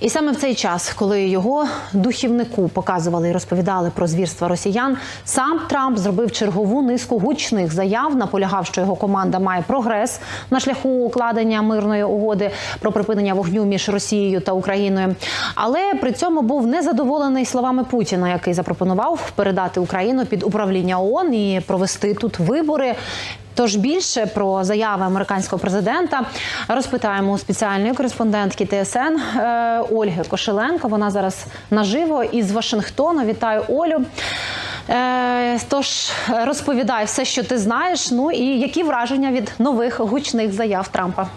І саме в цей час, коли його духівнику показували і розповідали про звірства росіян, сам Трамп зробив чергову низку гучних заяв, наполягав, що його команда має прогрес на шляху укладення мирної угоди про припинення вогню між Росією та Україною. Але при цьому був незадоволений словами Путіна, який запропонував передати Україну під управління ООН і провести тут вибори. Тож більше про заяви американського президента розпитаємо у спеціальної кореспондентки ТСН е, Ольги Кошеленко. Вона зараз наживо із Вашингтону. Вітаю Олю. Е, Тож розповідай все, що ти знаєш. Ну і які враження від нових гучних заяв Трампа.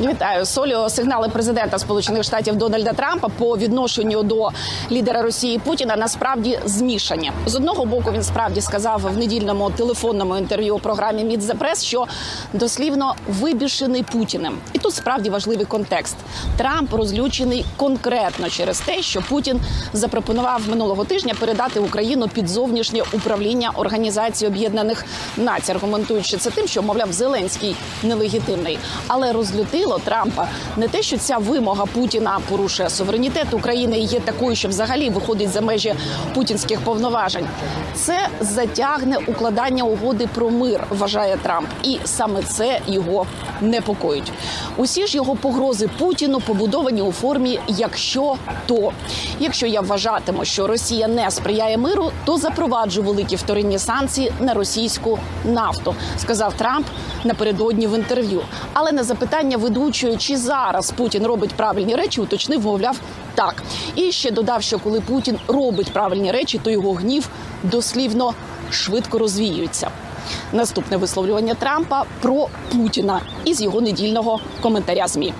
Вітаю Солю. Сигнали президента Сполучених Штатів Дональда Трампа по відношенню до лідера Росії Путіна насправді змішані. З одного боку він справді сказав в недільному телефонному інтерв'ю у програмі «Meet the Press», що дослівно вибішений Путіним. І тут справді важливий контекст. Трамп розлючений конкретно через те, що Путін запропонував минулого тижня передати Україну під зовнішнє управління Організації Об'єднаних Націй, аргументуючи це тим, що мовляв Зеленський нелегітимний, але розлютило Трампа не те, що ця вимога Путіна порушує суверенітет України є такою, що взагалі виходить за межі путінських повноважень. Це затягне укладання угоди про мир, вважає Трамп, і саме це його непокоїть. Усі ж його погрози Путіну побудовані у формі якщо то. Якщо я вважатиму, що Росія не сприяє миру, то запроваджу великі вторинні санкції на російську нафту, сказав Трамп напередодні в інтерв'ю. Але на запитання ведучої, чи зараз Путін робить правильні речі, уточнив, мовляв, так. І ще додав, що коли Путін робить правильні речі, то його гнів дослівно швидко розвіюється. Наступне висловлювання Трампа про Путіна із його недільного коментаря ЗМІ.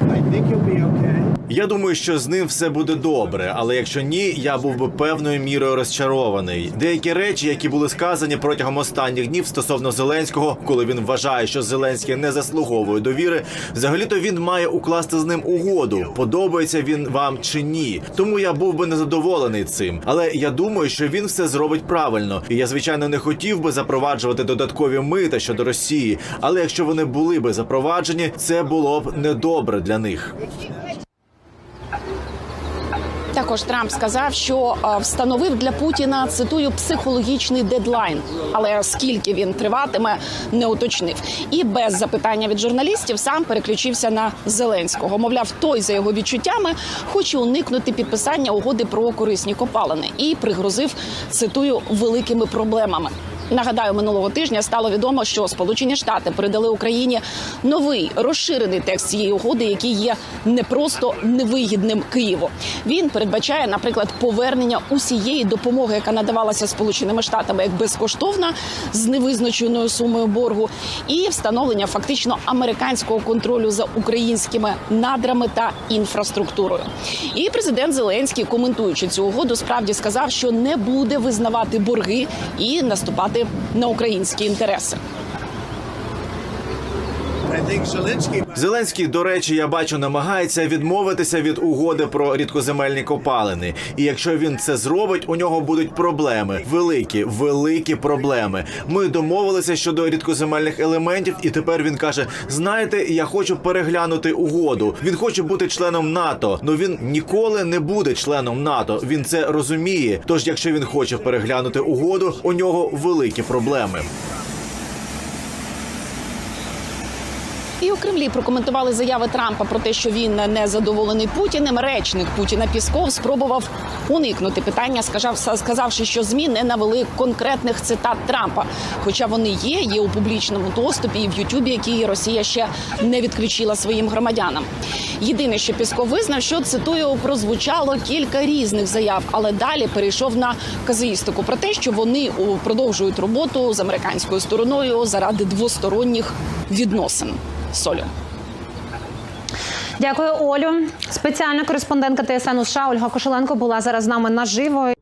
I think you'll be okay. Я думаю, що з ним все буде добре, але якщо ні, я був би певною мірою розчарований. Деякі речі, які були сказані протягом останніх днів стосовно Зеленського, коли він вважає, що Зеленський не заслуговує довіри, взагалі-то він має укласти з ним угоду. Подобається він вам чи ні. Тому я був би незадоволений цим. Але я думаю, що він все зробить правильно. І я звичайно не хотів би запроваджувати додаткові мита щодо Росії. Але якщо вони були би запроваджені, це було б недобре для них. Також Трамп сказав, що е, встановив для Путіна цитую психологічний дедлайн, але скільки він триватиме, не уточнив. І без запитання від журналістів сам переключився на Зеленського. Мовляв, той за його відчуттями хоче уникнути підписання угоди про корисні копалини і пригрозив цитую великими проблемами. Нагадаю, минулого тижня стало відомо, що Сполучені Штати передали Україні новий розширений текст цієї угоди, який є не просто невигідним Києву. Він передбачає, наприклад, повернення усієї допомоги, яка надавалася Сполученими Штатами як безкоштовна з невизначеною сумою боргу, і встановлення фактично американського контролю за українськими надрами та інфраструктурою. І президент Зеленський, коментуючи цю угоду, справді сказав, що не буде визнавати борги і наступати на українські інтереси. Зеленський, до речі, я бачу, намагається відмовитися від угоди про рідкоземельні копалини. І якщо він це зробить, у нього будуть проблеми. Великі, великі проблеми. Ми домовилися щодо рідкоземельних елементів, і тепер він каже: знаєте, я хочу переглянути угоду. Він хоче бути членом НАТО. Ну він ніколи не буде членом НАТО. Він це розуміє. Тож, якщо він хоче переглянути угоду, у нього великі проблеми. І у Кремлі прокоментували заяви Трампа про те, що він не задоволений Путіним. Речник Путіна Пісков спробував уникнути питання, сказав, сказавши, що змі не навели конкретних цитат Трампа. Хоча вони є, є у публічному доступі і в Ютубі, які Росія ще не відключила своїм громадянам. Єдине, що Пісков визнав, що цитую прозвучало кілька різних заяв, але далі перейшов на казуїстику про те, що вони продовжують роботу з американською стороною заради двосторонніх відносин. Солю. Дякую, Олю. Спеціальна кореспондентка ТСН США Ольга Кошеленко була зараз з нами наживо